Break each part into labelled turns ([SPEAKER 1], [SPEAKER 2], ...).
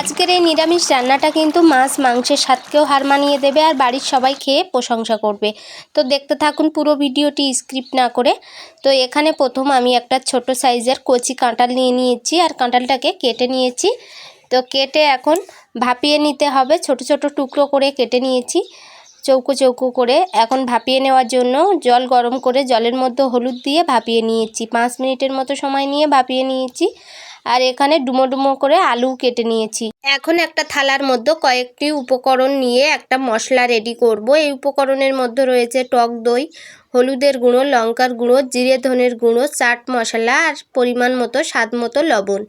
[SPEAKER 1] আজকের এই নিরামিষ রান্নাটা কিন্তু মাছ মাংসের স্বাদকেও হার মানিয়ে দেবে আর বাড়ির সবাই খেয়ে প্রশংসা করবে। তো দেখতে থাকুন পুরো ভিডিওটি স্ক্রিপ্ট না করে। তো এখানে প্রথম আমি একটা ছোট সাইজের কচি কাঁঠাল নিয়ে নিয়েছি আর কাঁঠালটাকে কেটে নিয়েছি। তো কেটে এখন ভাপিয়ে নিতে হবে। ছোট ছোট টুকরো করে কেটে নিয়েছি, চৌকো চৌকো করে। এখন ভাপিয়ে নেওয়ার জন্য জল গরম করে জলের মধ্যে হলুদ দিয়ে ভাপিয়ে নিয়েছি। পাঁচ মিনিটের মতো সময় নিয়ে ভাপিয়ে নিয়েছি। আর এখানে ডুমো ডুমো করে আলু কেটে নিয়েছি। এখন একটা থালার মধ্যে কয়েকটি উপকরণ নিয়ে একটা মশলা রেডি করব। এই উপকরণের মধ্যে রয়েছে টক দই হলুদের গুঁড়ো, লঙ্কার গুঁড়ো, জিরে ধনের গুঁড়ো, চাট মশলা আর পরিমাণ মতো স্বাদ মতো লবণ।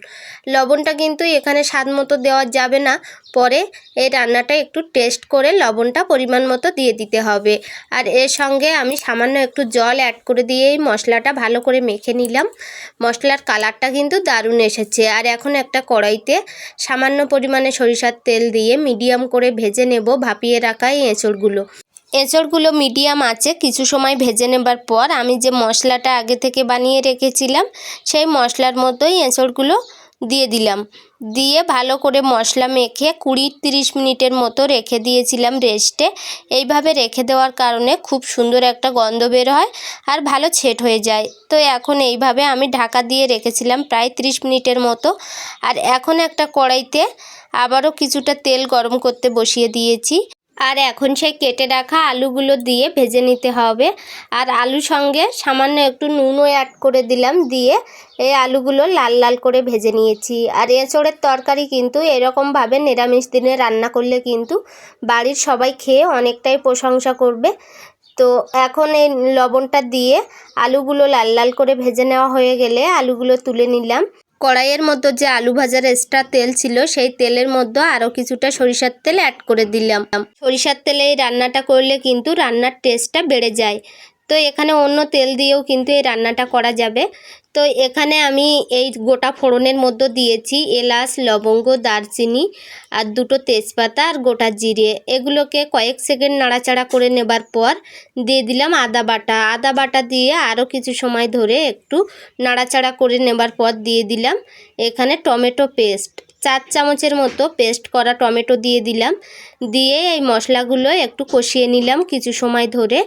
[SPEAKER 1] লবণটা কিন্তু এখানে স্বাদ মতো দেওয়া যাবে না। পরে এই রান্নাটা একটু টেস্ট করে লবণটা পরিমাণ মতো দিয়ে দিতে হবে। আর এর সঙ্গে আমি সামান্য একটু জল অ্যাড করে দিয়ে এই মশলাটা ভালো করে মেখে নিলাম। মশলার কালারটা কিন্তু দারুণ এসেছে। আর এখন একটা কড়াইতে সামান্য পরিমাণে সরিষার তেল দিয়ে মিডিয়াম করে ভেজে নেব ভাপিয়ে রাখা এই এঁচড়গুলো। এঁচড়গুলো মিডিয়াম আছে, কিছু সময় ভেজে নেবার পর আমি যে মশলাটা আগে থেকে বানিয়ে রেখেছিলাম, সেই মশলার মতোই এঁচড়গুলো দিয়ে দিলাম। দিয়ে ভালো করে মশলা মেখে কুড়ি তিরিশ মিনিটের মতো রেখে দিয়েছিলাম রেস্টে। এইভাবে রেখে দেওয়ার কারণে খুব সুন্দর একটা গন্ধ বের হয় আর ভালো ছেট হয়ে যায়। তো এখন এইভাবে আমি ঢাকা দিয়ে রেখেছিলাম প্রায় তিরিশ মিনিটের মতো। আর এখন একটা কড়াইতে আবারও কিছুটা তেল গরম করতে বসিয়ে দিয়েছি। আর এখন সেই কেটে রাখা আলুগুলো দিয়ে ভেজে নিতে হবে। আর আলুর সঙ্গে সামান্য একটু নুনও অ্যাড করে দিলাম দিয়ে এই আলুগুলো লাল লাল করে ভেজে নিয়েছি। আর এঁচড়ের তরকারি কিন্তু এরকমভাবে নিরামিষ দিনে রান্না করলে কিন্তু বাড়ির সবাই খেয়ে অনেকটাই প্রশংসা করবে। তো এখন এই লবণটা দিয়ে আলুগুলো লাল লাল করে ভেজে নেওয়া হয়ে গেলে আলুগুলো তুলে নিলাম। কড়াইয়ের মধ্যে যে আলু ভাজার এক্সট্রা তেল ছিল, সেই তেলের মধ্যে আরও কিছুটা সরিষার তেল অ্যাড করে দিলাম। সরিষার তেলে এই রান্নাটা করলে কিন্তু রান্নার টেস্টটা বেড়ে যায়। তো এখানে অন্য তেল দিয়েও কিন্তু এই রান্নাটা করা যাবে। তো এখানে আমি এই গোটা ফোড়নের মধ্যে দিয়েছি এলাচ, লবঙ্গ, দারচিনি আর দুটো তেজপাতা আর গোটা জিরে। এগুলোকে কয়েক সেকেন্ড নাড়াচাড়া করে নেবার পর দিয়ে দিলাম আদা বাটা। আদা বাটা দিয়ে আরও কিছু সময় ধরে একটু নাড়াচাড়া করে নেবার পর দিয়ে দিলাম এখানে টমেটো পেস্ট। চার চামচের মতো পেস্ট করা টমেটো দিয়ে দিলাম। দিয়ে এই মশলাগুলো একটু কষিয়ে নিলাম কিছু সময় ধরে।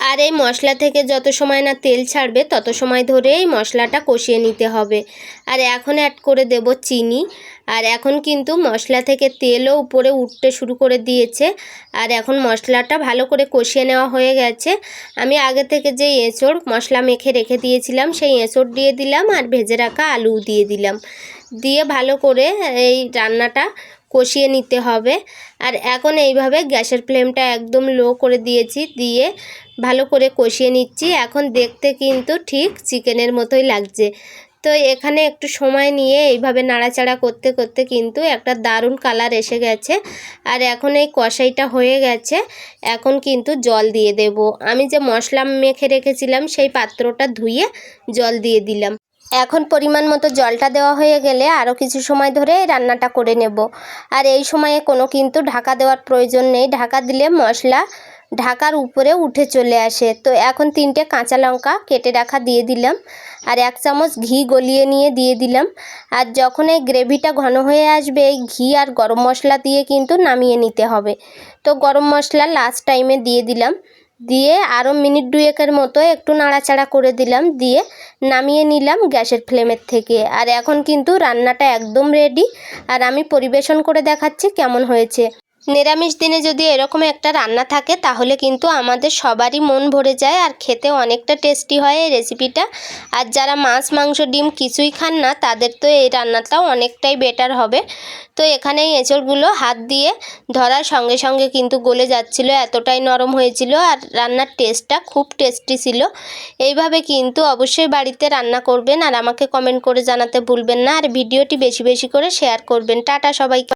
[SPEAKER 1] আর এই মশলা থেকে যত সময় না তেল ছাড়বে, তত সময় ধরে এই মশলাটা কষিয়ে নিতে হবে। আর এখন অ্যাড করে দেব চিনি। আর এখন কিন্তু মশলা থেকে তেলও উপরে উঠতে শুরু করে দিয়েছে। আর এখন মশলাটা ভালো করে কষিয়ে নেওয়া হয়ে গেছে। আমি আগে থেকে যে এঁচড় মশলা মেখে রেখে দিয়েছিলাম, সেই এঁচড় দিয়ে দিলাম আর ভেজে রাখা আলু দিয়ে দিলাম। দিয়ে ভালো করে এই রান্নাটা কষিয়ে নিতে হবে। আর এখন এইভাবে গ্যাসের ফ্লেমটা একদম লো করে দিয়েছি, দিয়ে ভালো করে কষিয়ে নিচ্ছি। এখন দেখতে কিন্তু ঠিক চিকেনের মতোই লাগছে। তো এখানে একটু সময় নিয়ে এইভাবে নাড়াচাড়া করতে করতে কিন্তু একটা দারুণ কালার এসে গেছে। আর এখন এই কষাইটা হয়ে গেছে। এখন কিন্তু জল দিয়ে দেব। আমি যে মশলা মেখে রেখেছিলাম, সেই পাত্রটা ধুয়ে জল দিয়ে দিলাম। এখন পরিমাণ মতো জলটা দেওয়া হয়ে গেলে আরও কিছু সময় ধরে রান্নাটা করে নেব। আর এই সময়ে কোনো কিন্তু ঢাকা দেওয়ার প্রয়োজন নেই। ঢাকা দিলে মশলা ঢাকার উপরে উঠে চলে আসে। তো এখন তিনটে কাঁচা লঙ্কা কেটে রাখা দিয়ে দিলাম আর এক চামচ ঘি গলিয়ে নিয়ে দিয়ে দিলাম। আর যখন এই গ্রেভিটা ঘন হয়ে আসবে, এই ঘি আর গরম মশলা দিয়ে কিন্তু নামিয়ে নিতে হবে। তো গরম মশলা লাস্ট টাইমে দিয়ে দিলাম। দিয়ে আরও মিনিট দুয়েকের মতো একটু নাড়াচাড়া করে দিলাম, দিয়ে নামিয়ে নিলাম গ্যাসের ফ্লেমের থেকে। আর এখন কিন্তু রান্নাটা একদম রেডি আর আমি পরিবেশন করে দেখাচ্ছি কেমন হয়েছে। নিরামিষ দিনে যদি এরকম একটা রান্না থাকে, তাহলে কিন্তু আমাদের সবারই মন ভরে যায় আর খেতে অনেকটা টেস্টি হয় এই রেসিপিটা আর যারা মাছ, মাংস, ডিম কিছুই খান না, তাদের তো এই রান্নাটাও অনেকটাই বেটার হবে। তো এখানে এঁচড়গুলো হাত দিয়ে ধরার সঙ্গে সঙ্গে কিন্তু গলে যাচ্ছিল, এতটাই নরম হয়েছিল আর রান্নার টেস্টটা খুব টেস্টি ছিল। এইভাবে কিন্তু অবশ্যই বাড়িতে রান্না করবেন আর আমাকে কমেন্ট করে জানাতে ভুলবেন না। আর ভিডিওটি বেশি বেশি করে শেয়ার করবেন। টাটা সবাইকে।